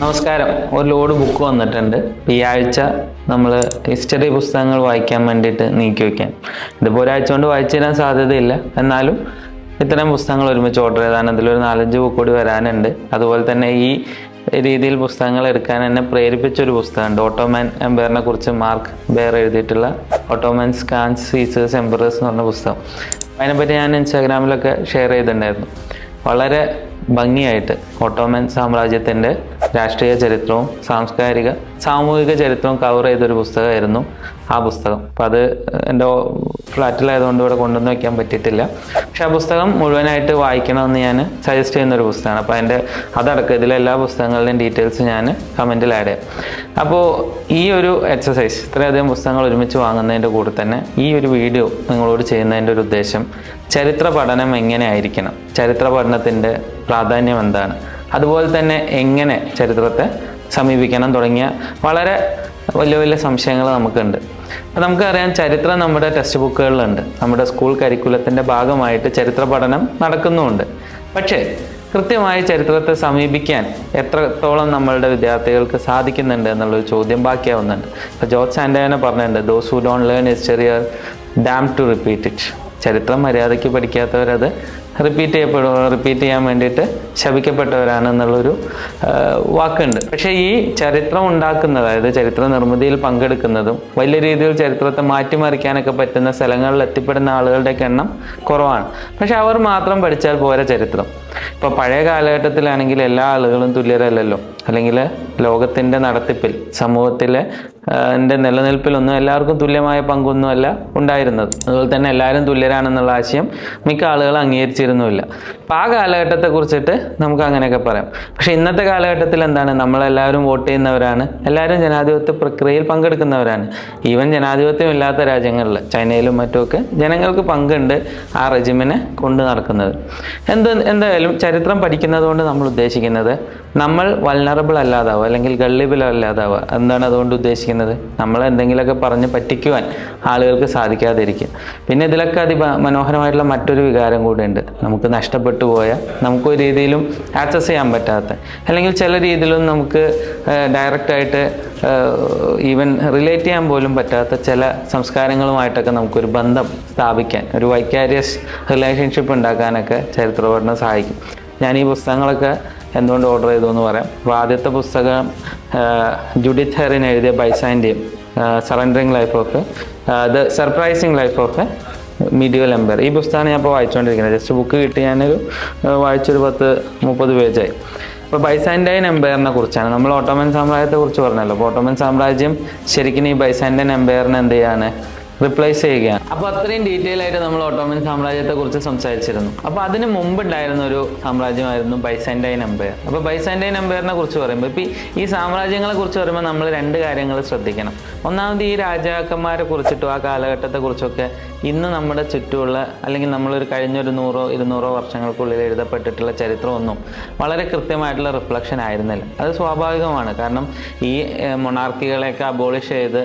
നമസ്കാരം. ഒരു load book വന്നിട്ടുണ്ട്. ഈ ആഴ്ച നമ്മൾ ഹിസ്റ്ററി പുസ്തകങ്ങൾ വായിക്കാൻ വേണ്ടിയിട്ട് നീക്കി വയ്ക്കാൻ ഇതിപ്പോൾ ഒരാഴ്ച കൊണ്ട് വായിച്ചു തരാൻ സാധ്യതയില്ല. എന്നാലും ഇത്തരം പുസ്തകങ്ങൾ ഒരുമിച്ച് ഓർഡർ ചെയ്താണ്. അതിലൊരു നാലഞ്ച് ബുക്ക് കൂടി വരാനുണ്ട്. അതുപോലെ തന്നെ ഈ രീതിയിൽ പുസ്തകങ്ങൾ എടുക്കാൻ എന്നെ പ്രേരിപ്പിച്ച ഒരു പുസ്തകമുണ്ട് ഓട്ടോമാൻ എംപയറിനെ കുറിച്ച് മാർക്ക് ബെയർ എഴുതിയിട്ടുള്ള ഓട്ടോമാൻ സ്കാൻസ് സീസേഴ്സ് എംപറേഴ്സ് എന്ന് പറഞ്ഞ പുസ്തകം. അതിനെപ്പറ്റി ഞാൻ ഇൻസ്റ്റാഗ്രാമിലൊക്കെ ഷെയർ ചെയ്തിട്ടുണ്ടായിരുന്നു. വളരെ ഭംഗിയായിട്ട് ഓട്ടോമൻ സാമ്രാജ്യത്തിന്റെ രാഷ്ട്രീയ ചരിത്രവും സാംസ്കാരിക സാമൂഹിക ചരിത്രവും കവർ ചെയ്തൊരു പുസ്തകമായിരുന്നു ആ പുസ്തകം. അപ്പം അത് എന്റെ ഫ്ലാറ്റിലായതുകൊണ്ട് ഇവിടെ കൊണ്ടുവന്ന് വയ്ക്കാൻ പറ്റിയിട്ടില്ല. പക്ഷെ ആ പുസ്തകം മുഴുവനായിട്ട് വായിക്കണമെന്ന് ഞാൻ സജസ്റ്റ് ചെയ്യുന്ന ഒരു പുസ്തകമാണ്. അപ്പോൾ അതിന്റെ അതടക്കം ഇതിലെ എല്ലാ പുസ്തകങ്ങളുടെയും ഡീറ്റെയിൽസ് ഞാൻ കമന്റിൽ ആഡ് ചെയ്യാം. അപ്പോൾ ഈ ഒരു എക്സസൈസ് ഇത്രയധികം പുസ്തകങ്ങൾ ഒരുമിച്ച് വാങ്ങുന്നതിന്റെ കൂടെ തന്നെ ഈ ഒരു വീഡിയോ നിങ്ങളോട് ചെയ്യുന്നതിന്റെ ഒരു ഉദ്ദേശം ചരിത്ര പഠനം എങ്ങനെയായിരിക്കണം? ചരിത്ര പഠനത്തിന്റെ പ്രാധാന്യം എന്താണ്? അതുപോലെ തന്നെ എങ്ങനെ ചരിത്രത്തെ സമീപിക്കണം തുടങ്ങിയ വളരെ വലിയ വലിയ സംശയങ്ങൾ നമുക്കുണ്ട്. അപ്പം നമുക്കറിയാം ചരിത്രം നമ്മുടെ ടെക്സ്റ്റ് ബുക്കുകളിലുണ്ട് നമ്മുടെ സ്കൂൾ കരിക്കുലത്തിന്റെ ഭാഗമായിട്ട് ചരിത്ര പഠനം നടക്കുന്നുമുണ്ട്. പക്ഷേ കൃത്യമായി ചരിത്രത്തെ സമീപിക്കാൻ എത്രത്തോളം നമ്മളുടെ വിദ്യാർത്ഥികൾക്ക് സാധിക്കുന്നുണ്ട് എന്നുള്ളൊരു ചോദ്യം ബാക്കിയാവുന്നുണ്ട്. ഇപ്പോൾ ജോർജ് സാൻഡേനെ പറഞ്ഞിട്ടുണ്ട് those who don't learn history are damn to repeat it ചരിത്രം മര്യാദയ്ക്ക് പഠിക്കാത്തവരത് റിപ്പീറ്റ് ചെയ്യപ്പെടും റിപ്പീറ്റ് ചെയ്യാൻ വേണ്ടിയിട്ട് ശപിക്കപ്പെട്ടവരാണ് എന്നുള്ളൊരു ആ, വാക്കുണ്ട്. പക്ഷേ ഈ ചരിത്രം ഉണ്ടാക്കുന്നത് അതായത് ചരിത്ര നിർമ്മിതിയിൽ പങ്കെടുക്കുന്നതും വലിയ രീതിയിൽ ചരിത്രത്തെ മാറ്റിമറിക്കാനൊക്കെ പറ്റുന്ന സ്ഥലങ്ങളിൽ എത്തിപ്പെടുന്ന ആളുകളുടെയൊക്കെ എണ്ണം കുറവാണ്. പക്ഷെ അവർ മാത്രം പഠിച്ചാൽ പോരെ ചരിത്രം. ഇപ്പോൾ പഴയ കാലഘട്ടത്തിലാണെങ്കിൽ എല്ലാ ആളുകളും തുല്യരല്ലല്ലോ. അല്ലെങ്കിൽ ലോകത്തിന്റെ നടത്തിപ്പിൽ സമൂഹത്തിലെ എന്റെ ന്റെ നിലനിൽപ്പിലൊന്നും എല്ലാവർക്കും തുല്യമായ പങ്കൊന്നുമല്ല ഉണ്ടായിരുന്നത്. അതുപോലെ തന്നെ എല്ലാവരും തുല്യരാണെന്നുള്ള ആശയം മിക്ക ആളുകളും അംഗീകരിച്ചിരുന്നുമില്ല അപ്പോൾ ആ കാലഘട്ടത്തെ കുറിച്ചിട്ട് നമുക്ക് അങ്ങനെയൊക്കെ പറയാം. പക്ഷെ ഇന്നത്തെ കാലഘട്ടത്തിൽ എന്താണ്? നമ്മളെല്ലാവരും വോട്ട് ചെയ്യുന്നവരാണ്. എല്ലാവരും ജനാധിപത്യ പ്രക്രിയയിൽ പങ്കെടുക്കുന്നവരാണ്. ഈവൻ ജനാധിപത്യം ഇല്ലാത്ത രാജ്യങ്ങളിൽ ചൈനയിലും മറ്റുമൊക്കെ ജനങ്ങൾക്ക് പങ്കുണ്ട് ആ റെജിമിനെ കൊണ്ടു നടക്കുന്നത്. എന്ത് എന്തായാലും ചരിത്രം പഠിക്കുന്നത് കൊണ്ട് നമ്മൾ ഉദ്ദേശിക്കുന്നത് നമ്മൾ വൾണറബിൾ അല്ലാതാവുക അല്ലെങ്കിൽ ഗള്ളിബിൾ അല്ലാതാവുക എന്താണ് അതുകൊണ്ട് ഉദ്ദേശിക്കുന്നത്? നമ്മൾ എന്തെങ്കിലുമൊക്കെ പറഞ്ഞ് പറ്റിക്കുവാൻ ആളുകൾക്ക് സാധിക്കാതിരിക്കുക. പിന്നെ ഇതിലൊക്കെ അതി മനോഹരമായിട്ടുള്ള മറ്റൊരു വികാരം കൂടിയുണ്ട്. നമുക്ക് നഷ്ടപ്പെട്ടു പോയ നമുക്ക് ഒരു രീതിയിലും ആക്സസ് ചെയ്യാൻ പറ്റാത്ത അല്ലെങ്കിൽ ചില രീതിയിലും നമുക്ക് ഡയറക്റ്റായിട്ട് ഈവൻ റിലേറ്റ് ചെയ്യാൻ പോലും പറ്റാത്ത ചില സംസ്കാരങ്ങളുമായിട്ടൊക്കെ നമുക്കൊരു ബന്ധം സ്ഥാപിക്കാൻ ഒരു വൈക്കാരിയസ് റിലേഷൻഷിപ്പ് ഉണ്ടാക്കാനൊക്കെ ചരിത്രപഠനം സഹായിക്കും. ഞാൻ ഈ പുസ്തകങ്ങളൊക്കെ എന്തുകൊണ്ട് ഓർഡർ ചെയ്തു എന്ന് പറയാം. അപ്പോൾ ആദ്യത്തെ പുസ്തകം ജുഡിത്ത് ഹെറിൻ എഴുതിയ Byzantium surrendering life of the surprising life of medieval empire ഈ പുസ്തകമാണ് ഞാൻ ഇപ്പോൾ വായിച്ചുകൊണ്ടിരിക്കുന്നത് ജസ്റ്റ് ബുക്ക് കിട്ടി ഞാനൊരു വായിച്ചൊരു പത്ത് മുപ്പത് പേജായി ഇപ്പോൾ ബൈസാൻഡൈൻ എംപയറിനെ കുറിച്ചാണ്. നമ്മൾ ഓട്ടോമൻ സാമ്രാജ്യത്തെ കുറിച്ച് പറഞ്ഞല്ലോ. അപ്പോൾ ഓട്ടോമൻ സാമ്രാജ്യം ശരിക്കും ഈ ബൈസാൻഡൈൻ എംപയറിനെ എന്ത് ചെയ്യാണ്? റിപ്ലേസ് ചെയ്യുകയാണ്. അപ്പോൾ അത്രയും ഡീറ്റെയിൽ ആയിട്ട് നമ്മൾ ഓട്ടോമൻ സാമ്രാജ്യത്തെ കുറിച്ച് സംസാരിച്ചിരുന്നു. അപ്പോൾ അതിന് മുമ്പ് ഉണ്ടായിരുന്ന ഒരു സാമ്രാജ്യമായിരുന്നു ബൈസൻഡൈൻ എംപയർ അപ്പോൾ ബൈസൻഡൈൻ എംപയറിനെ കുറിച്ച് പറയുമ്പോൾ ഇപ്പോൾ ഈ സാമ്രാജ്യങ്ങളെ കുറിച്ച് പറയുമ്പോൾ നമ്മൾ രണ്ട് കാര്യങ്ങൾ ശ്രദ്ധിക്കണം. ഒന്നാമത് ഈ രാജാക്കന്മാരെ കുറിച്ചിട്ടും ആ കാലഘട്ടത്തെ കുറിച്ചൊക്കെ ഇന്ന് നമ്മുടെ ചുറ്റുമുള്ള അല്ലെങ്കിൽ നമ്മളൊരു കഴിഞ്ഞൊരു നൂറോ ഇരുന്നൂറോ വർഷങ്ങൾക്കുള്ളിൽ എഴുതപ്പെട്ടിട്ടുള്ള ചരിത്രമൊന്നും വളരെ കൃത്യമായിട്ടുള്ള റിഫ്ലക്ഷൻ ആയിരുന്നില്ല. അത് സ്വാഭാവികമാണ്. കാരണം ഈ മൊണാർക്കികളെയൊക്കെ അബോളിഷ് ചെയ്ത്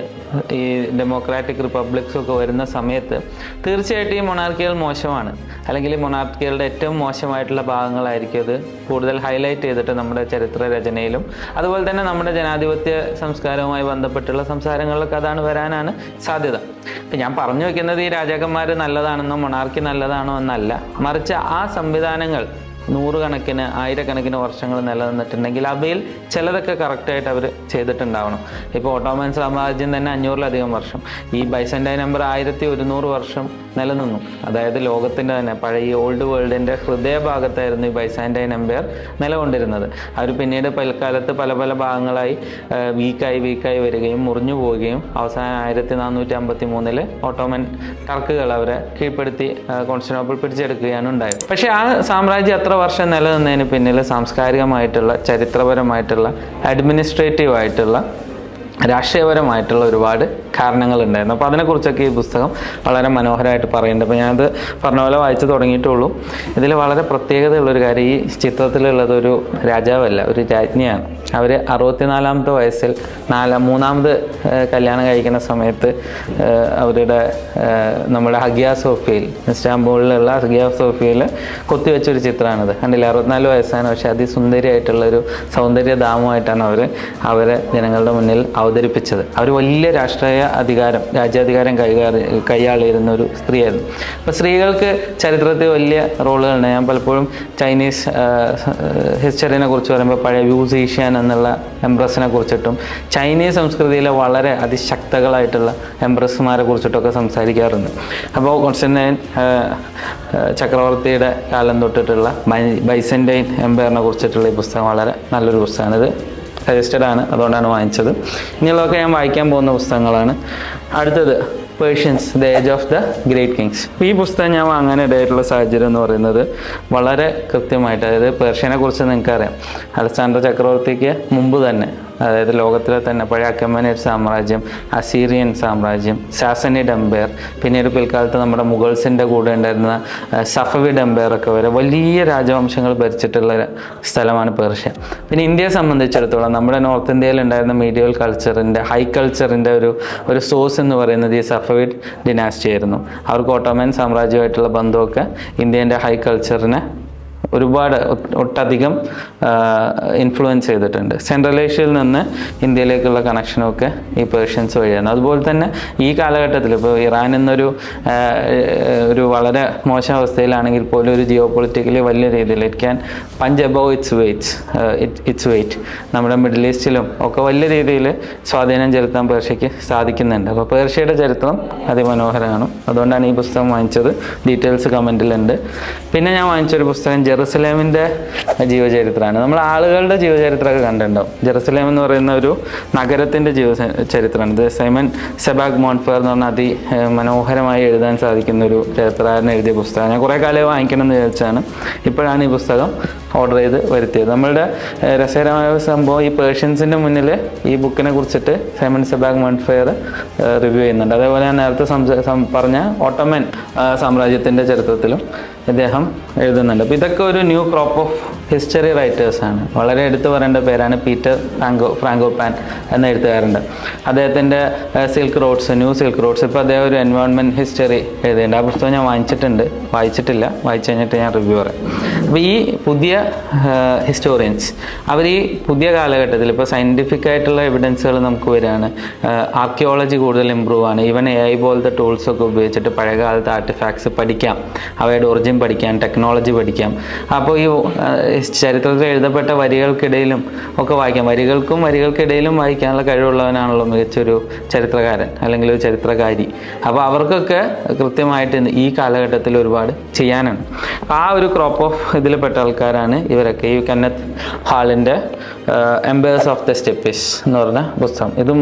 ഈ ഡെമോക്രാറ്റിക് റിപ്പബ്ലിക്സ് ഒക്കെ വരുന്ന സമയത്ത് തീർച്ചയായിട്ടും ഈ മൊണാർക്കികൾ മോശമാണ്. അല്ലെങ്കിൽ മൊണാർക്കികളുടെ ഏറ്റവും മോശമായിട്ടുള്ള ഭാഗങ്ങളായിരിക്കും അത് കൂടുതൽ ഹൈലൈറ്റ് ചെയ്തിട്ട് നമ്മുടെ ചരിത്ര രചനയിലും അതുപോലെ തന്നെ നമ്മുടെ ജനാധിപത്യ സംസ്കാരവുമായി ബന്ധപ്പെട്ടുള്ള സംസാരങ്ങളിലൊക്കെ അതാണ് വരാനാണ് സാധ്യത. ഇപ്പം ഞാൻ പറഞ്ഞു വെക്കുന്നത് ഈ രാജാക്കന്മാർ നല്ലതാണെന്നോ മൊണാർക്കി നല്ലതാണോ എന്നല്ല. മറിച്ച് ആ സംവിധാനങ്ങൾ നൂറുകണക്കിന് ആയിരക്കണക്കിന് വർഷങ്ങൾ നിലനിന്നിട്ടുണ്ടെങ്കിൽ അവയിൽ ചിലതൊക്കെ കറക്റ്റായിട്ട് അവർ ചെയ്തിട്ടുണ്ടാവണം. ഇപ്പോൾ ഓട്ടോമൻ സാമ്രാജ്യം തന്നെ അഞ്ഞൂറിലധികം വർഷം. ഈ ബൈസൻഡൈ നമ്പർ ആയിരത്തി ഒരുന്നൂറ് വർഷം നിലനിന്നു. അതായത് ലോകത്തിന്റെ തന്നെ പഴയ ഓൾഡ് വേൾഡിന്റെ ഹൃദയഭാഗത്തായിരുന്നു ഈ ബൈസാൻഡൈൻ എംപയർ നിലകൊണ്ടിരുന്നത്. അവർ പിന്നീട് പൽക്കാലത്ത് പല പല ഭാഗങ്ങളായി വീക്കായി വീക്കായി വരികയും മുറിഞ്ഞു പോവുകയും അവസാനം ആയിരത്തി നാനൂറ്റി അമ്പത്തി മൂന്നിൽ ഓട്ടോമൻ ടർക്കുകൾ അവരെ കീഴ്പ്പെടുത്തി ആ, കോൺസ്റ്റന്റോപ്പിൾ പിടിച്ചെടുക്കുകയാണ് ഉണ്ടായത്. പക്ഷേ ആ സാമ്രാജ്യം അത്ര വർഷം നിലനിന്നതിന് പിന്നിൽ സാംസ്കാരികമായിട്ടുള്ള ചരിത്രപരമായിട്ടുള്ള അഡ്മിനിസ്ട്രേറ്റീവ് ആയിട്ടുള്ള രാഷ്ട്രീയപരമായിട്ടുള്ള ഒരുപാട് കാരണങ്ങൾ കാരണങ്ങളുണ്ടായിരുന്നു. അപ്പോൾ അതിനെക്കുറിച്ചൊക്കെ ഈ പുസ്തകം വളരെ മനോഹരമായിട്ട് പറയുന്നുണ്ട്. അപ്പോൾ ഞാനത് പറഞ്ഞ പോലെ വായിച്ചു തുടങ്ങിയിട്ടുള്ളൂ. ഇതിൽ വളരെ പ്രത്യേകതയുള്ളൊരു കാര്യം ഈ ചിത്രത്തിലുള്ളത് ഒരു രാജാവല്ല ഒരു രാജ്ഞിയാണ്. അവർ അറുപത്തിനാലാമത്തെ വയസ്സിൽ നാലാം മൂന്നാമത് കല്യാണം കഴിക്കുന്ന സമയത്ത് അവരുടെ നമ്മുടെ ഹഗിയ സോഫിയയിൽ ഇസ്റ്റാംബൂളിലുള്ള ഹഗിയ സോഫിയയിൽ കൊത്തിവെച്ചൊരു ചിത്രമാണിത്. കണ്ടില്ല? അറുപത്തിനാല് വയസ്സാണ്. പക്ഷേ അതിസുന്ദരിയായിട്ടുള്ളൊരു സൗന്ദര്യധാമമായിട്ടാണ് അവർ അവരെ ജനങ്ങളുടെ മുന്നിൽ അവതരിപ്പിച്ചത്. അവർ വലിയ രാഷ്ട്രീയ അധികാരം രാജ്യാധികാരം കൈകാറി കൈയാളിയിരുന്ന ഒരു സ്ത്രീയായിരുന്നു. അപ്പോൾ സ്ത്രീകൾക്ക് ചരിത്രത്തിൽ വലിയ റോളുകളുണ്ട് ഞാൻ പലപ്പോഴും ചൈനീസ് ഹിസ്റ്ററിനെ കുറിച്ച് പറയുമ്പോൾ പഴയ വ്യൂസീഷ്യൻ എന്നുള്ള എംപ്രസിനെ കുറിച്ചിട്ടും ചൈനീസ് സംസ്കൃതിയിലെ വളരെ അതിശക്തകളായിട്ടുള്ള എംപ്രസ്മാരെ കുറിച്ചിട്ടൊക്കെ സംസാരിക്കാറുണ്ട്. അപ്പോൾ കോൺസ്റ്റന്റൈൻ ചക്രവർത്തിയുടെ കാലം തൊട്ടിട്ടുള്ള ബൈസന്റൈൻ എംപയറിനെ കുറിച്ചിട്ടുള്ള ഈ പുസ്തകം വളരെ നല്ലൊരു പുസ്തകമാണ്. ഇത് സജസ്റ്റഡ് ആണ് അതുകൊണ്ടാണ് വാങ്ങിച്ചത്. ഇനിയുള്ളതൊക്കെ ഞാൻ വായിക്കാൻ പോകുന്ന പുസ്തകങ്ങളാണ്. അടുത്തത് Persians the age of the great kings ഈ പുസ്തകം ഞാൻ വാങ്ങാനിടയായിട്ടുള്ള സാഹചര്യം എന്ന് പറയുന്നത് വളരെ കൃത്യമായിട്ട് അതായത് പേർഷ്യനെ കുറിച്ച് നിങ്ങൾക്കറിയാം. അലക്സാണ്ടർ ചക്രവർത്തിക്ക് മുമ്പ് തന്നെ അതായത് ലോകത്തിലെ തന്നെ പഴയ അക്കമനേറ്റ് സാമ്രാജ്യം അസീറിയൻ സാമ്രാജ്യം സാസനിഡ് എംപയർ പിന്നീട് പിൽക്കാലത്ത് നമ്മുടെ മുഗൾസിന്റെ കൂടെ ഉണ്ടായിരുന്ന സഫവി സഫവിഡ് എംപയർ ഒക്കെ വരെ വലിയ രാജവംശങ്ങൾ ഭരിച്ചിട്ടുള്ള സ്ഥലമാണ് പേർഷ്യ. പിന്നെ ഇന്ത്യയെ സംബന്ധിച്ചിടത്തോളം നമ്മുടെ നോർത്ത് ഇന്ത്യയിൽ ഉണ്ടായിരുന്ന മീഡിയൽ കൾച്ചറിന്റെ ഹൈ കൾച്ചറിന്റെ ഒരു ഒരു സോഴ്സ് എന്ന് പറയുന്നത് ഈ സഫവിഡ് ഡിനാസ്റ്റി ആയിരുന്നു. അവർക്ക് ഓട്ടോമൻ സാമ്രാജ്യമായിട്ടുള്ള ബന്ധമൊക്കെ ഇന്ത്യന്റെ ഹൈ കൾച്ചറിനെ ഒരുപാട് ഒട്ടധികം ഇൻഫ്ലുവൻസ് ചെയ്തിട്ടുണ്ട്. സെൻട്രൽ ഏഷ്യയിൽ നിന്ന് ഇന്ത്യയിലേക്കുള്ള കണക്ഷനൊക്കെ ഈ പേർഷ്യൻസ് വഴിയാണ്. അതുപോലെ തന്നെ ഈ കാലഘട്ടത്തിൽ ഇപ്പോൾ ഇറാൻ എന്നൊരു ഒരു വളരെ മോശം അവസ്ഥയിലാണെങ്കിൽ പോലും ഒരു ജിയോ പൊളിറ്റിക്കലി വലിയ രീതിയിൽ it can punch above its weights its weight നമ്മുടെ മിഡിൽ ഈസ്റ്റിലും ഒക്കെ വലിയ രീതിയിൽ സ്വാധീനം ചെലുത്താൻ പേർഷ്യയ്ക്ക് സാധിക്കുന്നുണ്ട്. അപ്പോൾ പേർഷ്യയുടെ ചരിത്രം അതിമനോഹരമാണ്. അതുകൊണ്ടാണ് ഈ പുസ്തകം വാങ്ങിച്ചത്. ഡീറ്റെയിൽസ് കമന്റിലുണ്ട് പിന്നെ ഞാൻ വാങ്ങിച്ചൊരു പുസ്തകം ജെറുസലേമിന്റെ ജീവചരിത്രമാണ്. നമ്മൾ ആളുകളുടെ ജീവചരിത്രമൊക്കെ കണ്ടിട്ടുണ്ടാവും. ജെറുസലേം എന്ന് പറയുന്ന ഒരു നഗരത്തിന്റെ ജീവ ചരിത്രമാണ് സൈമൻ സെബാഗ് മോൺഫർ എന്ന് പറഞ്ഞ അതി മനോഹരമായി എഴുതാൻ സാധിക്കുന്ന ഒരു ചരിത്രകാരൻ എഴുതിയ പുസ്തകം ഞാൻ കുറേ കാലം വാങ്ങിക്കണം എന്ന് വിചാരിച്ചാണ്. ഇപ്പോഴാണ് ഈ പുസ്തകം ഓർഡർ ചെയ്ത് വരുത്തിയത്. നമ്മളുടെ രസകരമായ സംഭവം ഈ പേർഷ്യൻസിന്റെ മുന്നിൽ ഈ ബുക്കിനെ കുറിച്ചിട്ട് സൈമൺ സെബാഗ് മോൺഫെയർ റിവ്യൂ ചെയ്യുന്നുണ്ട്. അതേപോലെ ഞാൻ നേരത്തെ സംസ- പറഞ്ഞ ഓട്ടോമൻ സാമ്രാജ്യത്തിന്റെ ചരിത്രത്തിലും ഇദ്ദേഹം എഴുതുന്നുണ്ട്. അപ്പോൾ ഇതൊക്കെ ഒരു ന്യൂ ക്രോപ്പ് ഓഫ് ഹിസ്റ്ററി റൈറ്റേഴ്സാണ് വളരെ എടുത്തു പറയേണ്ട പേരാണ് പീറ്റർ ഫ്രാങ്കോ ഫ്രാങ്കോ പാൻ എന്ന എഴുത്തുകാരുണ്ട് അദ്ദേഹത്തിന്റെ silk roads new silk roads ഇപ്പോൾ അദ്ദേഹം ഒരു എൻവയോൺമെന്റ് ഹിസ്റ്ററി എഴുതിയിട്ടുണ്ട്. ആ പുസ്തകം ഞാൻ വാങ്ങിച്ചിട്ടുണ്ട് വായിച്ചിട്ടില്ല. വായിച്ചു കഴിഞ്ഞിട്ട് ഞാൻ റിവ്യൂ പറയാം. അപ്പോൾ ഈ പുതിയ ഹിസ്റ്റോറിയൻസ് അവർ ഈ പുതിയ കാലഘട്ടത്തിൽ ഇപ്പോൾ സയന്റിഫിക് ആയിട്ടുള്ള എവിഡൻസുകൾ നമുക്ക് വരികയാണ്. ആർക്കിയോളജി കൂടുതൽ ഇമ്പ്രൂവ് ആണ്. ഈവൻ എ ഐ പോലത്തെ ടൂൾസൊക്കെ ഉപയോഗിച്ചിട്ട് പഴയകാലത്തെ ആർട്ടിഫാക്ട്സ് പഠിക്കാം. അവയുടെ ഒറിജിൻ പഠിക്കാം. ടെക്നോളജി പഠിക്കാം. അപ്പോൾ ഈ ചരിത്രത്തിൽ എഴുതപ്പെട്ട വരികൾക്കിടയിലും ഒക്കെ വായിക്കാം. വരികൾക്കും വരികൾക്കിടയിലും വായിക്കാനുള്ള കഴിവുള്ളവനാണല്ലോ മികച്ചൊരു ചരിത്രകാരൻ അല്ലെങ്കിൽ ഒരു ചരിത്രകാരി. അപ്പോൾ അവർക്കൊക്കെ കൃത്യമായിട്ട് ഈ കാലഘട്ടത്തിൽ ഒരുപാട് ചെയ്യാനാണ്. ആ ഒരു ക്രോപ്പ് ഓഫ് ഇതിൽപ്പെട്ട ആൾക്കാരാണ് ഇവരൊക്കെ. ഈ കന്നത്ത് ഹാളിന്റെ എംബേഴ്സ് ഓഫ് ദ സ്റ്റെപ്പിസ് എന്ന് പറഞ്ഞ പുസ്തകം. ഇതും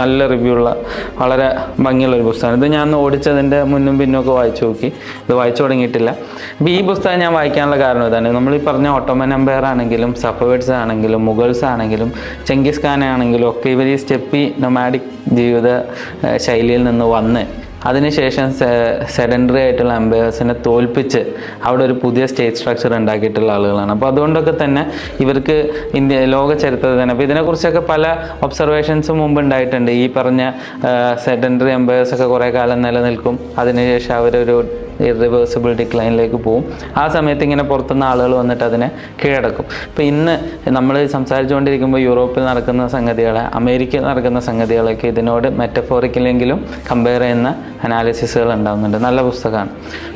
നല്ല റിവ്യൂ ഉള്ള വളരെ ഭംഗിയുള്ള ഒരു പുസ്തകമാണ്. ഇത് ഞാൻ ഓടിച്ചതിന്റെ മുന്നും പിന്നൊക്കെ വായിച്ചു നോക്കി. ഇത് വായിച്ചു തുടങ്ങിയിട്ടില്ല. അപ്പോൾ ഈ പുസ്തകം ഞാൻ വായിക്കാനുള്ള കാരണം ഇതാണ്. നമ്മൾ ഈ പറഞ്ഞ ഓട്ടോമൻ എംപയർ ആണെങ്കിലും സഫവേഡ്സ് ആണെങ്കിലും മുഗൾസ് ആണെങ്കിലും ചെങ്കിസ് ഖാൻ ആണെങ്കിലും ഒക്കെ ഇവർ ഈ സ്റ്റെപ്പി നൊമാഡിക് ജീവിത ശൈലിയിൽ നിന്ന് വന്ന് അതിനുശേഷം സെഡൻഡറി ആയിട്ടുള്ള അമ്പയേഴ്സിനെ തോൽപ്പിച്ച് അവിടെ ഒരു പുതിയ സ്റ്റേറ്റ് സ്ട്രക്ചർ ഉണ്ടാക്കിയിട്ടുള്ള ആളുകളാണ്. അപ്പോൾ അതുകൊണ്ടൊക്കെ തന്നെ ഇവർക്ക് ഇന്ത്യ ലോക ചരിത്രത്തിൽ തന്നെ അപ്പോൾ ഇതിനെക്കുറിച്ചൊക്കെ പല ഒബ്സർവേഷൻസും മുമ്പ് ഉണ്ടായിട്ടുണ്ട്. ഈ പറഞ്ഞ സെഡൻഡറി അമ്പയേഴ്സൊക്കെ കുറേ കാലം നിലനിൽക്കും. അതിനുശേഷം അവരൊരു ഇറിവേഴ്സിബിൾ ഡിക്ലൈനിലേക്ക് പോകും ആ സമയത്ത് ഇങ്ങനെ പുറത്തുനിന്ന് ആളുകൾ വന്നിട്ട് അതിനെ കീഴടക്കും. ഇപ്പോൾ ഇന്ന് നമ്മൾ സംസാരിച്ചുകൊണ്ടിരിക്കുമ്പോൾ യൂറോപ്പിൽ നടക്കുന്ന സംഗതികളെ അമേരിക്കയിൽ നടക്കുന്ന സംഗതികളൊക്കെ ഇതിനോട് മെറ്റഫോറിക്കലെങ്കിലും കമ്പയർ ചെയ്യുന്ന അനാലിസിസുകൾ ഉണ്ടാകുന്നുണ്ട് നല്ല പുസ്തകമാണ്.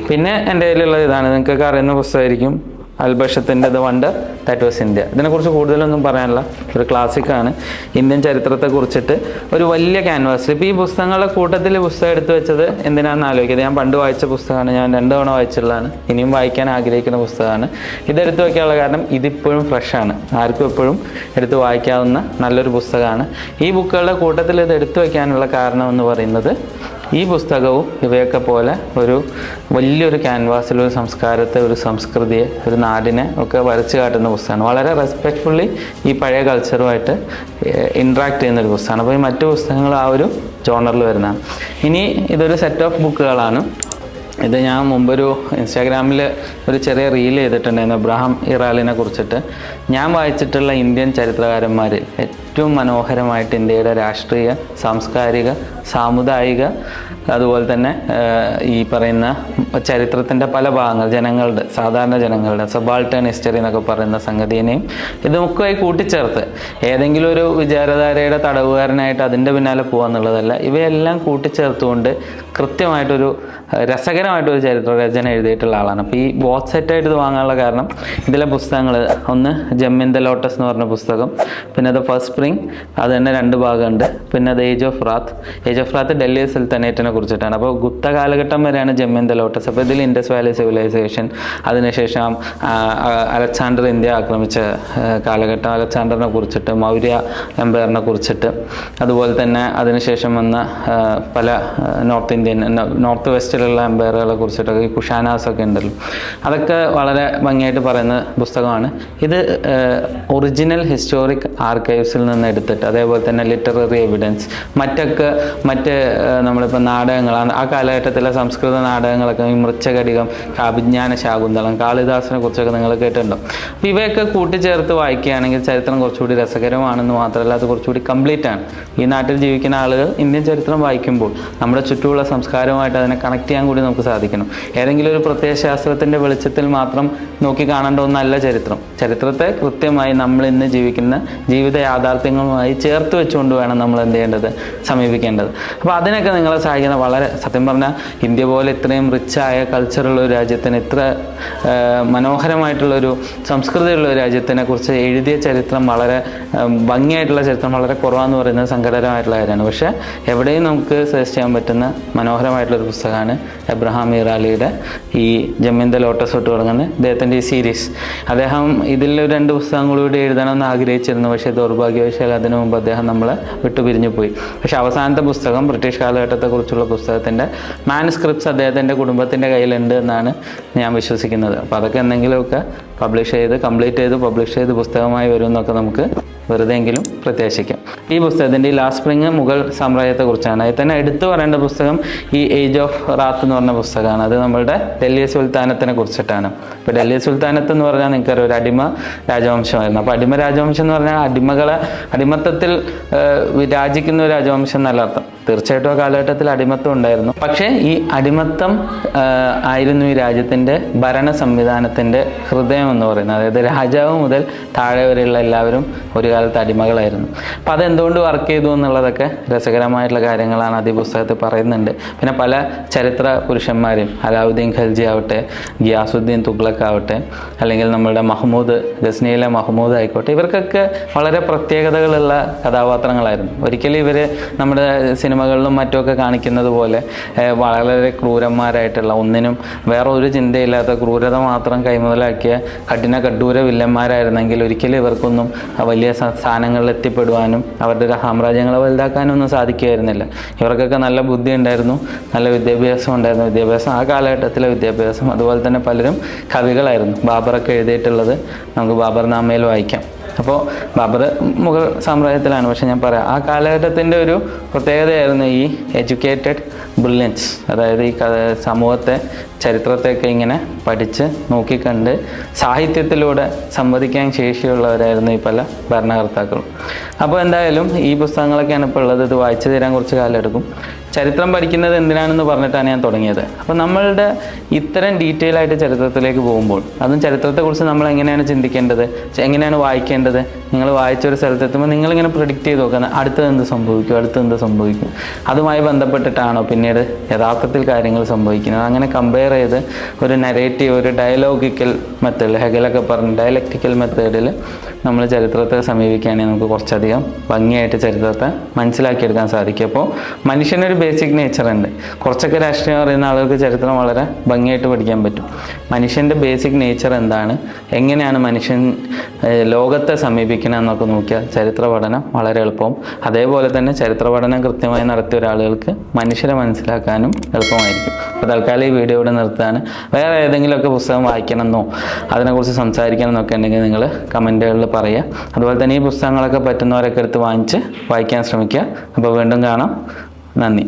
പിന്നെ എന്റെ കയ്യിലുള്ള ഇതാണ്. നിങ്ങൾക്കൊക്കെ അറിയുന്ന പുസ്തകമായിരിക്കും അൽബഷത്തിന്റെ the wonder that was India ഇതിനെക്കുറിച്ച് കൂടുതലൊന്നും പറയാനില്ല. ഒരു ക്ലാസിക്കാണ് ഇന്ത്യൻ ചരിത്രത്തെ കുറിച്ചിട്ട് ഒരു വലിയ ക്യാൻവാസ് ഇപ്പോൾ ഈ പുസ്തകങ്ങളുടെ കൂട്ടത്തിൽ പുസ്തകം എടുത്തു വെച്ചത് എന്തിനാണെന്ന് ആലോചിക്കുന്നത് ഞാൻ പണ്ട് വായിച്ച പുസ്തകമാണ്. ഞാൻ രണ്ട് തവണ വായിച്ചിട്ടുള്ളതാണ്. ഇനിയും വായിക്കാൻ ആഗ്രഹിക്കുന്ന പുസ്തകമാണ്. ഇതെടുത്ത് വയ്ക്കാനുള്ള കാരണം ഇതിപ്പോഴും ഫ്രഷാണ് ആർക്കും എപ്പോഴും എടുത്ത് വായിക്കാവുന്ന നല്ലൊരു പുസ്തകമാണ്. ഈ ബുക്കുകളുടെ കൂട്ടത്തിൽ ഇത് എടുത്തു വയ്ക്കാനുള്ള കാരണം എന്ന് പറയുന്നത് ഈ പുസ്തകവും ഇവയൊക്കെ പോലെ ഒരു വലിയൊരു ക്യാൻവാസിൽ ഒരു സംസ്കാരത്തെ ഒരു സംസ്കൃതിയെ ഒരു നാടിനെ ഒക്കെ വരച്ചു കാട്ടുന്ന പുസ്തകമാണ്. വളരെ റെസ്പെക്ട്ഫുള്ളി ഈ പഴയ കൾച്ചറുമായിട്ട് ഇൻട്രാക്ട് ചെയ്യുന്ന ഒരു പുസ്തകമാണ്. അപ്പോൾ ഈ മറ്റു പുസ്തകങ്ങൾ ആ ഒരു ജോണറിൽ വരുന്നതാണ്. ഇനി ഇതൊരു സെറ്റ് ഓഫ് ബുക്കുകളാണ് ഇത് ഞാൻ മുമ്പൊരു ഇൻസ്റ്റാഗ്രാമിൽ ഒരു ചെറിയ റീൽ ചെയ്തിട്ടുണ്ടായിരുന്നു അബ്രഹാം ഇറാലിനെ കുറിച്ചിട്ട്. ഞാൻ വായിച്ചിട്ടുള്ള ഇന്ത്യൻ ചരിത്രകാരന്മാരിൽ ഏറ്റവും മനോഹരമായിട്ട് ഇന്ത്യയുടെ രാഷ്ട്രീയ സാംസ്കാരിക സാമുദായിക അതുപോലെ തന്നെ ഈ പറയുന്ന ചരിത്രത്തിന്റെ പല ഭാഗങ്ങൾ ജനങ്ങളുടെ സാധാരണ ജനങ്ങളുടെ സബാൾട്ടേൺ ഹിസ്റ്ററി എന്നൊക്കെ പറയുന്ന സംഗതിയെയും ഇതൊക്കെയായി കൂട്ടിച്ചേർത്ത്. ഏതെങ്കിലും ഒരു വിചാരധാരയുടെ തടവുകാരനായിട്ട് അതിന്റെ പിന്നാലെ പോകാന്നുള്ളതല്ല ഇവയെല്ലാം കൂട്ടിച്ചേർത്തുകൊണ്ട് കൃത്യമായിട്ടൊരു രസകരമായിട്ടൊരു ചരിത്ര രചന എഴുതിയിട്ടുള്ള ആളാണ്. അപ്പോൾ ഈ ബോത്ത് സെറ്റായിട്ട് ഇത് വാങ്ങാനുള്ള കാരണം ഇതിലെ പുസ്തകങ്ങൾ ഒന്ന് ജമ്മിൻ ദ ലോട്ടസ് എന്ന് പറഞ്ഞ പുസ്തകം പിന്നെ അത് ഫസ്റ്റ് സ്പ്രിങ് അത് തന്നെ രണ്ട് ഭാഗമുണ്ട്. പിന്നെ അത് age of wrath age of wrath Delhi സുൽത്താനേറ്റിനെ കുറിച്ചിട്ടാണ്. അപ്പോൾ ഗുപ്ത കാലഘട്ടം വരെയാണ് ജമ്മിൻ ദ ലോട്ടസ് അപ്പോൾ ഇതിൽ ഇൻഡസ് വാലി സിവിലൈസേഷൻ അതിനുശേഷം അലക്സാണ്ടർ ഇന്ത്യ ആക്രമിച്ച കാലഘട്ടം അലക്സാണ്ടറിനെ കുറിച്ചിട്ട് മൗര്യ എംപയറിനെ കുറിച്ചിട്ട് അതുപോലെ തന്നെ അതിനുശേഷം വന്ന പല നോർത്ത് ഇന്ത്യൻ നോർത്ത് നോർത്ത് വെസ്റ്റിലുള്ള അമ്പയറുകളെ കുറിച്ചിട്ടൊക്കെ ഈ കുഷാനാസ് ഒക്കെ ഉണ്ടല്ലോ. അതൊക്കെ വളരെ ഭംഗിയായിട്ട് പറയുന്ന പുസ്തകമാണ്. ഇത് ഒറിജിനൽ ഹിസ്റ്റോറിക് ആർക്കൈവ്സിൽ നിന്ന് എടുത്തിട്ട് അതേപോലെ തന്നെ ലിറ്റററി എവിഡൻസ് മറ്റൊക്കെ മറ്റ് നമ്മളിപ്പോൾ നാടകങ്ങൾ ആ- ആ കാലഘട്ടത്തിലെ സംസ്കൃത നാടകങ്ങളൊക്കെ ഈ മൃച്ഛകടികം അഭിജ്ഞാന ശാകുന്തളം കാളിദാസിനെ കുറിച്ചൊക്കെ നിങ്ങൾ കേട്ടിട്ടുണ്ടോ? അപ്പോൾ ഇവയൊക്കെ കൂട്ടിച്ചേർത്ത് വായിക്കുകയാണെങ്കിൽ ചരിത്രം കുറച്ചുകൂടി രസകരമാണെന്ന് മാത്രമല്ല അത് കുറച്ചുകൂടി കംപ്ലീറ്റ് ആണ് ഈ നാട്ടിൽ ജീവിക്കുന്ന ആളുകൾ ഇന്ത്യൻ ചരിത്രം വായിക്കുമ്പോൾ നമ്മുടെ ചുറ്റുമുള്ള സംസ്കാരവുമായിട്ട് അതിനെ കണക്ട് ചെയ്യാൻ കൂടി നമുക്ക് സാധിക്കണം. ഏതെങ്കിലും ഒരു പ്രത്യയ ശാസ്ത്രത്തിന്റെ വെളിച്ചത്തിൽ മാത്രം നോക്കി കാണേണ്ട ഒന്നല്ല ചരിത്രം. ചരിത്രത്തെ കൃത്യമായി നമ്മൾ ഇന്ന് ജീവിക്കുന്ന ജീവിത യാഥാർത്ഥ്യങ്ങളുമായി ചേർത്ത് വെച്ചുകൊണ്ട് വേണം നമ്മൾ എന്ത് ചെയ്യേണ്ടത്? സമീപിക്കേണ്ടത്. അപ്പോൾ അതിനൊക്കെ നിങ്ങളെ സഹായിക്കുന്ന വളരെ സത്യം പറഞ്ഞാൽ ഇന്ത്യ പോലെ ഇത്രയും റിച്ചായ കൾച്ചറുള്ള ഒരു രാജ്യത്തിന് ഇത്ര മനോഹരമായിട്ടുള്ളൊരു സംസ്കൃതിയുള്ള ഒരു രാജ്യത്തിനെ കുറിച്ച് എഴുതിയ ചരിത്രം വളരെ ഭംഗിയായിട്ടുള്ള ചരിത്രം വളരെ കുറവാന്ന് പറയുന്നത് സങ്കടകരമായിട്ടുള്ള കാര്യമാണ്. പക്ഷേ എവിടെയും നമുക്ക് സജസ്റ്റ് ചെയ്യാൻ പറ്റുന്ന മനോഹരമായിട്ടുള്ളൊരു പുസ്തകമാണ് എബ്രഹാം ഇറാലിയുടെ ഈ ജമീന്ത ലോട്ടസ് തൊട്ട് തുടങ്ങുന്ന അദ്ദേഹത്തിന്റെ ഈ സീരീസ് അദ്ദേഹം ഇതിൽ രണ്ട് പുസ്തകം കൂടി എഴുതണമെന്ന് ആഗ്രഹിച്ചിരുന്നു പക്ഷേ ദൗർഭാഗ്യവശാൽ അതിനു മുമ്പ് അദ്ദേഹം നമ്മളെ വിട്ടുപിരിഞ്ഞു പോയി. പക്ഷേ അവസാനത്തെ പുസ്തകം ബ്രിട്ടീഷ് കാലഘട്ടത്തെക്കുറിച്ചുള്ള പുസ്തകത്തിന്റെ മാനുസ്ക്രിപ്റ്റ്സ് അദ്ദേഹത്തിന്റെ കുടുംബത്തിന്റെ കയ്യിലുണ്ട് എന്നാണ് ഞാൻ വിശ്വസിക്കുന്നത്. അപ്പോൾ അതൊക്കെ എന്തെങ്കിലുമൊക്കെ പബ്ലിഷ് ചെയ്ത് കംപ്ലീറ്റ് ചെയ്ത് പബ്ലിഷ് ചെയ്ത് പുസ്തകമായി വരും എന്നൊക്കെ നമുക്ക് വെറുതെയെങ്കിലും പ്രത്യാശിക്കാം. ഈ പുസ്തകത്തിന്റെ ഈ ലാസ്റ്റ് സ്പ്രിങ് മുഗൾ സാമ്രാജ്യത്തെക്കുറിച്ചാണ് അതിൽ തന്നെ എടുത്തു പറയേണ്ട പുസ്തകം ഈ ഏജ് ഓഫ് റാത്ത് എന്ന് പറഞ്ഞ പുസ്തകമാണ്. അത് നമ്മളുടെ ഡൽഹി സുൽത്താനത്തിനെ കുറിച്ചിട്ടാണ്. ഇപ്പോൾ ഡൽഹി സുൽത്താനത്ത് എന്ന് പറഞ്ഞാൽ നിങ്ങൾക്കറിയാം ഒരു അടിമ രാജവംശമായിരുന്നു. അപ്പോൾ അടിമ രാജവംശം എന്ന് പറഞ്ഞാൽ അടിമകളെ അടിമത്തത്തിൽ വിരാജിക്കുന്ന രാജിക്കുന്ന ഒരു രാജവംശം എന്നല്ല അർത്ഥം. തീർച്ചയായിട്ടും ആ കാലഘട്ടത്തിൽ അടിമത്തം ഉണ്ടായിരുന്നു. പക്ഷേ ഈ അടിമത്തം ആയിരുന്നു ഈ രാജ്യത്തിന്റെ ഭരണ സംവിധാനത്തിന്റെ ഹൃദയം എന്ന് പറയുന്നത്. അതായത് രാജാവ് മുതൽ താഴെ വരെയുള്ള എല്ലാവരും ഒരു കാലത്ത് അടിമകളായിരുന്നു. അപ്പം അതെന്തുകൊണ്ട് വർക്ക് ചെയ്തു എന്നുള്ളതൊക്കെ രസകരമായിട്ടുള്ള കാര്യങ്ങളാണ് അത് ഈ പുസ്തകത്തിൽ പറയുന്നുണ്ട്. പിന്നെ പല ചരിത്ര പുരുഷന്മാരും അലാവുദ്ദീൻ ഖൽജി ആവട്ടെ ഗിയാസുദ്ദീൻ തുഗ്ലക്ക് ആവട്ടെ അല്ലെങ്കിൽ നമ്മളുടെ മഹ്മൂദ് ഗസ്നിയിലെ മഹ്മൂദ് ആയിക്കോട്ടെ ഇവർക്കൊക്കെ വളരെ പ്രത്യേകതകളുള്ള കഥാപാത്രങ്ങളായിരുന്നു. ഒരിക്കലും ഇവർ നമ്മുടെ സിനിമകളിലും മറ്റുമൊക്കെ കാണിക്കുന്നത് പോലെ വളരെ ക്രൂരന്മാരായിട്ടുള്ള ഒന്നിനും വേറെ ഒരു ചിന്തയില്ലാത്ത ക്രൂരത മാത്രം കൈമുതലാക്കിയ കഠിന കഠൂര വില്ലന്മാരായിരുന്നെങ്കിൽ ഒരിക്കലും ഇവർക്കൊന്നും വലിയ സ്ഥാനങ്ങളിൽ എത്തിപ്പെടുവാനും അവരുടെ ഒരു സാമ്രാജ്യങ്ങളെ വലുതാക്കാനും ഒന്നും സാധിക്കുമായിരുന്നില്ല ഇവർക്കൊക്കെ നല്ല ബുദ്ധി ഉണ്ടായിരുന്നു നല്ല വിദ്യാഭ്യാസം ഉണ്ടായിരുന്നു. വിദ്യാഭ്യാസം ആ കാലഘട്ടത്തിലെ വിദ്യാഭ്യാസം. അതുപോലെ തന്നെ പലരും കവികളായിരുന്നു. ബാബറൊക്കെ എഴുതിയിട്ടുള്ളത് നമുക്ക് ബാബർ നാമയിൽ വായിക്കാം. അപ്പോൾ ബാബർ മുഗൾ സാമ്രാജ്യത്തിലാണ്. പക്ഷെ ഞാൻ പറയാം ആ കാലഘട്ടത്തിന്റെ ഒരു പ്രത്യേകതയായിരുന്നു ഈ എഡ്യൂക്കേറ്റഡ് ബ്രില്യൻസ് അതായത് ഈ കഥ സമൂഹത്തെ ചരിത്രത്തെയൊക്കെ ഇങ്ങനെ പഠിച്ച് നോക്കിക്കണ്ട് സാഹിത്യത്തിലൂടെ സംവദിക്കാൻ ശേഷിയുള്ളവരായിരുന്നു ഈ പല ഭരണകർത്താക്കളും. അപ്പോൾ എന്തായാലും ഈ പുസ്തകങ്ങളൊക്കെയാണ് ഇപ്പോൾ ഉള്ളത്. ഇത് വായിച്ചു തരാൻ കുറച്ച് കാലം എടുക്കും. ചരിത്രം പഠിക്കുന്നത് എന്തിനാണെന്ന് പറഞ്ഞിട്ടാണ് ഞാൻ തുടങ്ങിയത്. അപ്പോൾ നമ്മളുടെ ഇത്തരം ഡീറ്റെയിൽ ആയിട്ട് ചരിത്രത്തിലേക്ക് പോകുമ്പോൾ അതും ചരിത്രത്തെക്കുറിച്ച് നമ്മൾ എങ്ങനെയാണ് ചിന്തിക്കേണ്ടത്? എങ്ങനെയാണ് വായിക്കേണ്ടത്? നിങ്ങൾ വായിച്ച ഒരു സ്ഥലത്തെത്തുമ്പോൾ നിങ്ങളിങ്ങനെ പ്രൊഡിക്റ്റ് ചെയ്ത് നോക്കുന്നത് അടുത്തത് എന്ത് സംഭവിക്കും? അടുത്തത് എന്ത് സംഭവിക്കും? അതുമായി ബന്ധപ്പെട്ടിട്ടാണോ? പിന്നീട് യഥാർത്ഥത്തിൽ കാര്യങ്ങൾ സംഭവിക്കുന്നത്. അങ്ങനെ കമ്പയർ ചെയ്ത് ഒരു നെറേറ്റീവ് ഒരു ഡയലോഗിക്കൽ മെത്തേഡിൽ ഹെഗലൊക്കെ പറഞ്ഞ ഡയലക്റ്റിക്കൽ മെത്തേഡിൽ നമ്മൾ ചരിത്രത്തെ സമീപിക്കുകയാണെങ്കിൽ നമുക്ക് കുറച്ചധികം ഭംഗിയായിട്ട് ചരിത്രത്തെ മനസ്സിലാക്കിയെടുക്കാൻ സാധിക്കും. അപ്പോൾ മനുഷ്യനൊരു ബേസിക് നേച്ചർ ഉണ്ട്. കുറച്ചൊക്കെ രാഷ്ട്രീയം അറിയുന്ന ആളുകൾക്ക് ചരിത്രം വളരെ ഭംഗിയായിട്ട് പഠിക്കാൻ പറ്റും. മനുഷ്യന്റെ ബേസിക് നേച്ചർ എന്താണ്? എങ്ങനെയാണ് മനുഷ്യൻ ലോകത്തെ സമീപിക്കണം എന്നൊക്കെ നോക്കിയാൽ ചരിത്ര പഠനം വളരെ എളുപ്പവും അതേപോലെ തന്നെ ചരിത്ര പഠനം കൃത്യമായി നടത്തിയ ഒരാളുകൾക്ക് മനുഷ്യരെ മനസ്സിലാക്കാനും എളുപ്പമായിരിക്കും. അപ്പോൾ തൽക്കാലം ഈ വീഡിയോ ഇവിടെ നിർത്താണ് വേറെ ഏതെങ്കിലുമൊക്കെ പുസ്തകം വായിക്കണമെന്നോ അതിനെക്കുറിച്ച് സംസാരിക്കണം എന്നൊക്കെ ഉണ്ടെങ്കിൽ നിങ്ങൾ കമന്റുകളിൽ പറയുക അതുപോലെ തന്നെ ഈ പുസ്തകങ്ങളൊക്കെ പറ്റുന്നവരൊക്കെ എടുത്ത് വാങ്ങിച്ച് വായിക്കാൻ ശ്രമിക്കുക. അപ്പോൾ വീണ്ടും കാണാം. നന്ദി.